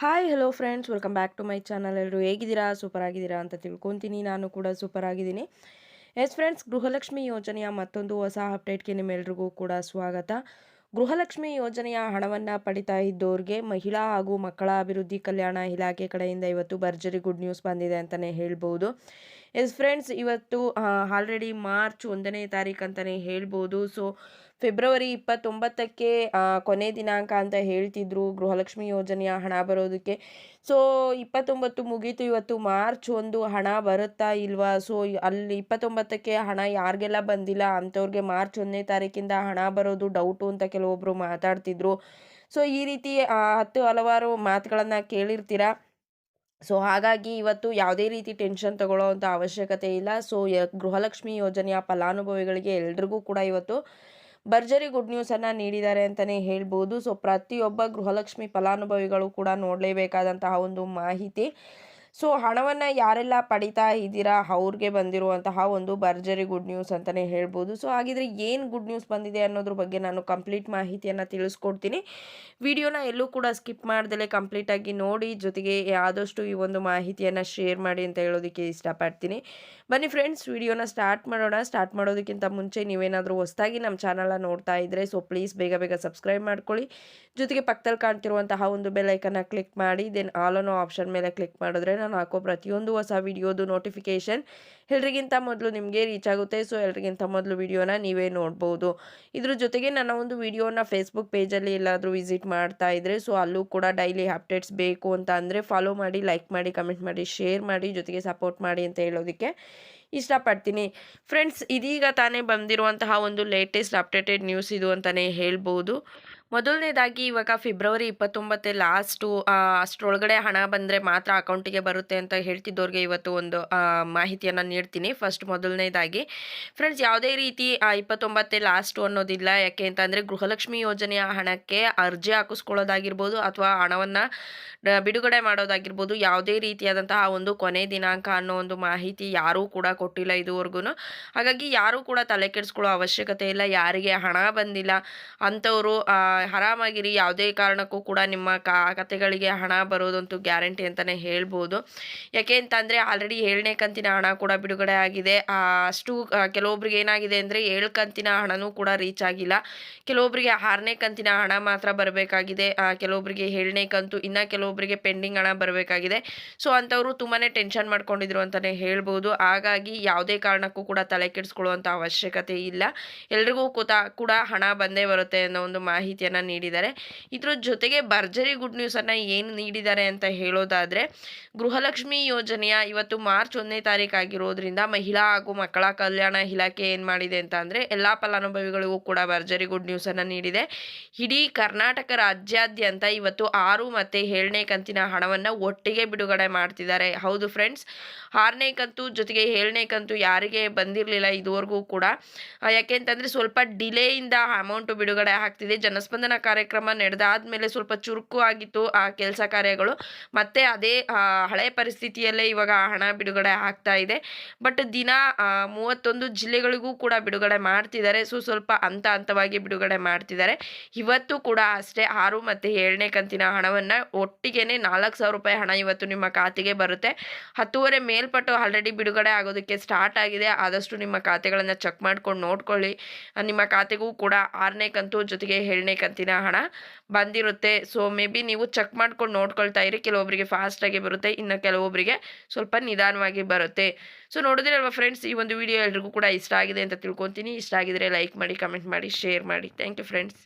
Hi hello friends welcome back to my channel ಎಲ್ಲರೂ ಹೇಗಿದ್ದೀರಾ? Super ಆಗಿದ್ದೀರಾ ಅಂತ ತಿಳ್ಕೊತೀನಿ. ನಾನು ಕೂಡ ಸೂಪರ್ ಆಗಿದ್ದೀನಿ. ಎಸ್ ಫ್ರೆಂಡ್ಸ್ ಗೃಹಲಕ್ಷ್ಮಿ ಯೋಜನೆಯ ಮತ್ತೊಂದು ಹೊಸ ಅಪ್ಡೇಟ್ಗೆ ನಿಮ್ಮೆಲ್ರಿಗೂ ಕೂಡ ಸ್ವಾಗತ. ಗೃಹಲಕ್ಷ್ಮಿ ಯೋಜನೆಯ ಹಣವನ್ನು ಪಡಿತಾ ಇದ್ದವ್ರಿಗೆ ಮಹಿಳಾ ಹಾಗೂ ಮಕ್ಕಳ ಅಭಿವೃದ್ಧಿ ಕಲ್ಯಾಣ ಇಲಾಖೆ ಕಡೆಯಿಂದ ಇವತ್ತು ಭರ್ಜರಿ ಗುಡ್ ನ್ಯೂಸ್ ಬಂದಿದೆ ಅಂತಲೇ ಹೇಳ್ಬೋದು. ಎಸ್ ಫ್ರೆಂಡ್ಸ್ ಇವತ್ತು ಆಲ್ರೆಡಿ ಮಾರ್ಚ್ ಒಂದನೇ ತಾರೀಕು ಅಂತಲೇ ಹೇಳ್ಬೋದು. ಸೊ ಫೆಬ್ರವರಿ ಇಪ್ಪತ್ತೊಂಬತ್ತಕ್ಕೆ ಕೊನೆ ದಿನಾಂಕ ಅಂತ ಹೇಳ್ತಿದ್ರು ಗೃಹಲಕ್ಷ್ಮಿ ಯೋಜನೆಯ ಹಣ ಬರೋದಕ್ಕೆ. ಸೊ ಇಪ್ಪತ್ತೊಂಬತ್ತು ಮುಗೀತು, ಇವತ್ತು ಮಾರ್ಚ್ ಒಂದು ಹಣ ಬರುತ್ತಾ ಇಲ್ವಾ? ಸೊ ಅಲ್ಲಿ ಇಪ್ಪತ್ತೊಂಬತ್ತಕ್ಕೆ ಹಣ ಯಾರಿಗೆಲ್ಲ ಬಂದಿಲ್ಲ ಅಂಥವ್ರಿಗೆ ಮಾರ್ಚ್ ಒಂದನೇ ತಾರೀಕಿಂದ ಹಣ ಬರೋದು ಡೌಟು ಅಂತ ಕೆಲವೊಬ್ಬರು ಮಾತಾಡ್ತಿದ್ರು. ಸೊ ಈ ರೀತಿ ಹತ್ತು ಹಲವಾರು ಮಾತುಗಳನ್ನು ಕೇಳಿರ್ತೀರ? ಸೊ ಹಾಗಾಗಿ ಇವತ್ತು ಯಾವುದೇ ರೀತಿ ಟೆನ್ಷನ್ ತಗೊಳ್ಳೋ ಅಂಥ ಅವಶ್ಯಕತೆ ಇಲ್ಲ. ಸೊ ಗೃಹಲಕ್ಷ್ಮಿ ಯೋಜನೆಯ ಫಲಾನುಭವಿಗಳಿಗೆ ಎಲ್ರಿಗೂ ಕೂಡ ಇವತ್ತು ಭರ್ಜರಿ ಗುಡ್ ನ್ಯೂಸನ್ನು ನೀಡಿದ್ದಾರೆ ಅಂತಲೇ ಹೇಳ್ಬೋದು. ಸೊ ಪ್ರತಿಯೊಬ್ಬ ಗೃಹಲಕ್ಷ್ಮಿ ಫಲಾನುಭವಿಗಳು ಕೂಡ ನೋಡಲೇಬೇಕಾದಂತಹ ಒಂದು ಮಾಹಿತಿ. ಸೊ ಹಣವನ್ನು ಯಾರೆಲ್ಲ ಪಡಿತಾ ಇದ್ದೀರಾ, ಅವ್ರಿಗೆ ಬಂದಿರುವಂತಹ ಒಂದು ಭರ್ಜರಿ ಗುಡ್ ನ್ಯೂಸ್ ಅಂತಲೇ ಹೇಳ್ಬೋದು. ಸೊ ಹಾಗಿದ್ರೆ ಏನು ಗುಡ್ ನ್ಯೂಸ್ ಬಂದಿದೆ ಅನ್ನೋದ್ರ ಬಗ್ಗೆ ನಾನು ಕಂಪ್ಲೀಟ್ ಮಾಹಿತಿಯನ್ನು ತಿಳಿಸ್ಕೊಡ್ತೀನಿ. ವಿಡಿಯೋನ ಎಲ್ಲೂ ಕೂಡ ಸ್ಕಿಪ್ ಮಾಡ್ದಲೇ ಕಂಪ್ಲೀಟಾಗಿ ನೋಡಿ, ಜೊತೆಗೆ ಆದಷ್ಟು ಈ ಒಂದು ಮಾಹಿತಿಯನ್ನು ಶೇರ್ ಮಾಡಿ ಅಂತ ಹೇಳೋದಕ್ಕೆ ಇಷ್ಟಪಡ್ತೀನಿ. ಬನ್ನಿ ಫ್ರೆಂಡ್ಸ್ ವಿಡಿಯೋನ ಸ್ಟಾರ್ಟ್ ಮಾಡೋಣ. ಸ್ಟಾರ್ಟ್ ಮಾಡೋದಕ್ಕಿಂತ ಮುಂಚೆ ನೀವೇನಾದರೂ ಹೊಸದಾಗಿ ನಮ್ಮ ಚಾನಲ್ನ ನೋಡ್ತಾ ಇದ್ದರೆ ಸೊ ಪ್ಲೀಸ್ ಬೇಗ ಬೇಗ ಸಬ್ಸ್ಕ್ರೈಬ್ ಮಾಡ್ಕೊಳ್ಳಿ. ಜೊತೆಗೆ ಪಕ್ಕದಲ್ಲಿ ಕಾಣ್ತಿರುವಂತಹ ಒಂದು ಬೆಲ್ಲೈಕನ್ನ ಕ್ಲಿಕ್ ಮಾಡಿ ದೆನ್ ಆಲ್ ಅನ್ನೋ ಆಪ್ಷನ್ ಮೇಲೆ ಕ್ಲಿಕ್ ಮಾಡಿದ್ರೆ ನಾನು ಹಾಕೋ ಪ್ರತಿಯೊಂದು ಹೊಸ ವಿಡಿಯೋದು ನೋಟಿಫಿಕೇಷನ್ ಎಲ್ರಿಗಿಂತ ಮೊದಲು ನಿಮಗೆ ರೀಚ್ ಆಗುತ್ತೆ. ಸೊ ಎಲ್ರಿಗಿಂತ ಮೊದಲು ವಿಡಿಯೋನ ನೀವೇ ನೋಡ್ಬೋದು. ಇದ್ರ ಜೊತೆಗೆ ನನ್ನ ಒಂದು ವಿಡಿಯೋನ ಫೇಸ್ಬುಕ್ ಪೇಜಲ್ಲಿ ಎಲ್ಲಾದರೂ ವಿಸಿಟ್ ಮಾಡ್ತಾ ಇದ್ದರೆ ಸೊ ಅಲ್ಲೂ ಕೂಡ ಡೈಲಿ ಅಪ್ಡೇಟ್ಸ್ ಬೇಕು ಅಂತ ಅಂದರೆ ಫಾಲೋ ಮಾಡಿ ಲೈಕ್ ಮಾಡಿ ಕಮೆಂಟ್ ಮಾಡಿ ಶೇರ್ ಮಾಡಿ, ಜೊತೆಗೆ ಸಪೋರ್ಟ್ ಮಾಡಿ ಅಂತ ಹೇಳೋದಕ್ಕೆ ಇಷ್ಟಪಡ್ತೀನಿ. ಫ್ರೆಂಡ್ಸ್ ಇದೀಗ ತಾನೇ ಬಂದಿರುವಂತಹ ಒಂದು ಲೇಟೆಸ್ಟ್ ಅಪ್ಡೇಟೆಡ್ ನ್ಯೂಸ್ ಇದು ಅಂತಲೇ ಹೇಳ್ಬೋದು. ಮೊದಲನೇದಾಗಿ ಇವಾಗ ಫೆಬ್ರವರಿ ಇಪ್ಪತ್ತೊಂಬತ್ತೇ ಲಾಸ್ಟು ಅಷ್ಟರೊಳಗಡೆ ಹಣ ಬಂದರೆ ಮಾತ್ರ ಅಕೌಂಟಿಗೆ ಬರುತ್ತೆ ಅಂತ ಹೇಳ್ತಿದ್ದವ್ರಿಗೆ ಇವತ್ತು ಒಂದು ಮಾಹಿತಿಯನ್ನು ನೀಡ್ತೀನಿ. ಫಸ್ಟ್ ಮೊದಲನೇದಾಗಿ, ಫ್ರೆಂಡ್ಸ್ ಯಾವುದೇ ರೀತಿ ಇಪ್ಪತ್ತೊಂಬತ್ತೇ ಲಾಸ್ಟು ಅನ್ನೋದಿಲ್ಲ. ಯಾಕೆ ಅಂತಂದರೆ ಗೃಹಲಕ್ಷ್ಮಿ ಯೋಜನೆಯ ಹಣಕ್ಕೆ ಅರ್ಜಿ ಹಾಕಿಸ್ಕೊಳ್ಳೋದಾಗಿರ್ಬೋದು ಅಥವಾ ಹಣವನ್ನು ಬಿಡುಗಡೆ ಮಾಡೋದಾಗಿರ್ಬೋದು ಯಾವುದೇ ರೀತಿಯಾದಂತಹ ಒಂದು ಕೊನೆ ದಿನಾಂಕ ಅನ್ನೋ ಒಂದು ಮಾಹಿತಿ ಯಾರೂ ಕೂಡ ಕೊಟ್ಟಿಲ್ಲ ಇದುವರೆಗೂ ಹಾಗಾಗಿ ಯಾರೂ ಕೂಡ ತಲೆ ಕೆಡಿಸ್ಕೊಳ್ಳೋ ಅವಶ್ಯಕತೆ ಇಲ್ಲ. ಯಾರಿಗೆ ಹಣ ಬಂದಿಲ್ಲ ಅಂಥವರು ಆರಾಮಾಗಿರಿ ಯಾವುದೇ ಕಾರಣಕ್ಕೂ ಕೂಡ ನಿಮ್ಮ ಕತೆಗಳಿಗೆ ಹಣ ಬರೋದಂತೂ ಗ್ಯಾರಂಟಿ ಅಂತಲೇ ಹೇಳ್ಬೋದು. ಯಾಕೆ ಅಂತಂದರೆ ಆಲ್ರೆಡಿ ಏಳನೇ ಕಂತಿನ ಹಣ ಕೂಡ ಬಿಡುಗಡೆ ಆಗಿದೆ. ಅಷ್ಟು ಕೆಲವೊಬ್ರಿಗೆ ಏನಾಗಿದೆ ಅಂದರೆ ಏಳು ಕಂತಿನ ಹಣನೂ ಕೂಡ ರೀಚ್ ಆಗಿಲ್ಲ. ಕೆಲವೊಬ್ಬರಿಗೆ ಆರನೇ ಕಂತಿನ ಹಣ ಮಾತ್ರ ಬರಬೇಕಾಗಿದೆ. ಕೆಲವೊಬ್ಬರಿಗೆ ಏಳನೇ ಕಂತು, ಇನ್ನು ಕೆಲವೊಬ್ಬರಿಗೆ ಪೆಂಡಿಂಗ್ ಹಣ ಬರಬೇಕಾಗಿದೆ. ಸೊ, ಅಂಥವರು ತುಂಬಾ ಟೆನ್ಷನ್ ಮಾಡ್ಕೊಂಡಿದ್ರು ಅಂತಲೇ ಹೇಳ್ಬೋದು. ಹಾಗಾಗಿ ಯಾವುದೇ ಕಾರಣಕ್ಕೂ ಕೂಡ ತಲೆ ಕೆಡಿಸ್ಕೊಳ್ಳುವಂಥ ಅವಶ್ಯಕತೆ ಇಲ್ಲ. ಎಲ್ರಿಗೂ ಕೂತ, ಕೂಡ ಹಣ ಬಂದೇ ಬರುತ್ತೆ ಅನ್ನೋ ಒಂದು ಮಾಹಿತಿ ನೀಡಿದ್ದಾರೆ. ಇದ್ರ ಜೊತೆಗೆ ಭರ್ಜರಿ ಗುಡ್ ನ್ಯೂಸನ್ನು ಏನು ನೀಡಿದ್ದಾರೆ ಅಂತ ಹೇಳೋದಾದರೆ, ಗೃಹಲಕ್ಷ್ಮಿ ಯೋಜನೆಯ ಇವತ್ತು ಮಾರ್ಚ್ ಒಂದನೇ ತಾರೀಕು ಆಗಿರೋದ್ರಿಂದ ಮಹಿಳಾ ಹಾಗೂ ಮಕ್ಕಳ ಕಲ್ಯಾಣ ಇಲಾಖೆ ಏನು ಮಾಡಿದೆ ಅಂತ ಅಂದರೆ, ಎಲ್ಲ ಫಲಾನುಭವಿಗಳಿಗೂ ಕೂಡ ಭರ್ಜರಿ ಗುಡ್ ನ್ಯೂಸನ್ನು ನೀಡಿದೆ. ಇಡೀ ಕರ್ನಾಟಕ ರಾಜ್ಯಾದ್ಯಂತ ಇವತ್ತು ಆರು ಮತ್ತು ಏಳನೇ ಕಂತಿನ ಹಣವನ್ನು ಒಟ್ಟಿಗೆ ಬಿಡುಗಡೆ ಮಾಡ್ತಿದ್ದಾರೆ. ಹೌದು ಫ್ರೆಂಡ್ಸ್ ಆರನೇ ಕಂತು ಜೊತೆಗೆ ಏಳನೇ ಕಂತು ಯಾರಿಗೆ ಬಂದಿರಲಿಲ್ಲ ಇದುವರೆಗೂ ಕೂಡ. ಯಾಕೆಂತಂದರೆ ಸ್ವಲ್ಪ ಡಿಲೇಯಿಂದ ಅಮೌಂಟು ಬಿಡುಗಡೆ ಆಗ್ತಿದೆ. ಜನಸ್ಪಂದನ ಕಾರ್ಯಕ್ರಮ ನಡೆದಾದ್ಮೇಲೆ ಸ್ವಲ್ಪ ಚುರುಕು ಆಗಿತ್ತು ಆ ಕೆಲಸ ಕಾರ್ಯಗಳು. ಮತ್ತೆ ಅದೇ ಹಳೆ ಪರಿಸ್ಥಿತಿಯಲ್ಲೇ ಇವಾಗ ಹಣ ಬಿಡುಗಡೆ ಆಗ್ತಾ ಇದೆ. ಬಟ್ ದಿನ ಮೂವತ್ತೊಂದು ಜಿಲ್ಲೆಗಳಿಗೂ ಕೂಡ ಬಿಡುಗಡೆ ಮಾಡ್ತಿದ್ದಾರೆ. ಸೊ, ಸ್ವಲ್ಪ ಹಂತ ಹಂತವಾಗಿ ಬಿಡುಗಡೆ ಮಾಡ್ತಿದ್ದಾರೆ. ಇವತ್ತು ಕೂಡ ಅಷ್ಟೇ ಆರು ಮತ್ತು ಏಳನೇ ಕಂತಿನ ಹಣವನ್ನು ಒಟ್ಟಿಗೆನೆ ನಾಲ್ಕು ಸಾವಿರ ರೂಪಾಯಿ ಹಣ ಇವತ್ತು ನಿಮ್ಮ ಖಾತೆಗೆ ಬರುತ್ತೆ. ಹತ್ತುವರೆ ಮೇಲ್ಪಟ್ಟು ಆಲ್ರೆಡಿ ಬಿಡುಗಡೆ ಆಗೋದಕ್ಕೆ ಸ್ಟಾರ್ಟ್ ಆಗಿದೆ. ಆದಷ್ಟು ನಿಮ್ಮ ಖಾತೆಗಳನ್ನು ಚೆಕ್ ಮಾಡ್ಕೊಂಡು ನೋಡ್ಕೊಳ್ಳಿ. ನಿಮ್ಮ ಖಾತೆಗೂ ಕೂಡ ಆರನೇ ಕಂತು ಜೊತೆಗೆ ಏಳನೇ ಕಂತಿನ ಹಣ? ಬಂದಿರುತ್ತೆ. ಸೊ ಮೇ ಬಿ ನೀವು ಚೆಕ್ ಮಾಡ್ಕೊಂಡು ನೋಡ್ಕೊಳ್ತಾ ಇರಿ. ಕೆಲವೊಬ್ಬರಿಗೆ ಫಾಸ್ಟಾಗಿ ಬರುತ್ತೆ. ಇನ್ನು ಕೆಲವೊಬ್ಬರಿಗೆ ಸ್ವಲ್ಪ ನಿಧಾನವಾಗಿ ಬರುತ್ತೆ. ಸೊ ನೋಡಿದ್ರಲ್ವ ಫ್ರೆಂಡ್ಸ್ ಈ ಒಂದು ವಿಡಿಯೋ ಎಲ್ರಿಗೂ ಕೂಡ ಇಷ್ಟ ಆಗಿದೆ ಅಂತ ತಿಳ್ಕೊತೀನಿ. ಇಷ್ಟ ಆಗಿದ್ರೆ ಲೈಕ್ ಮಾಡಿ ಕಮೆಂಟ್ ಮಾಡಿ ಶೇರ್ ಮಾಡಿ. Thank you friends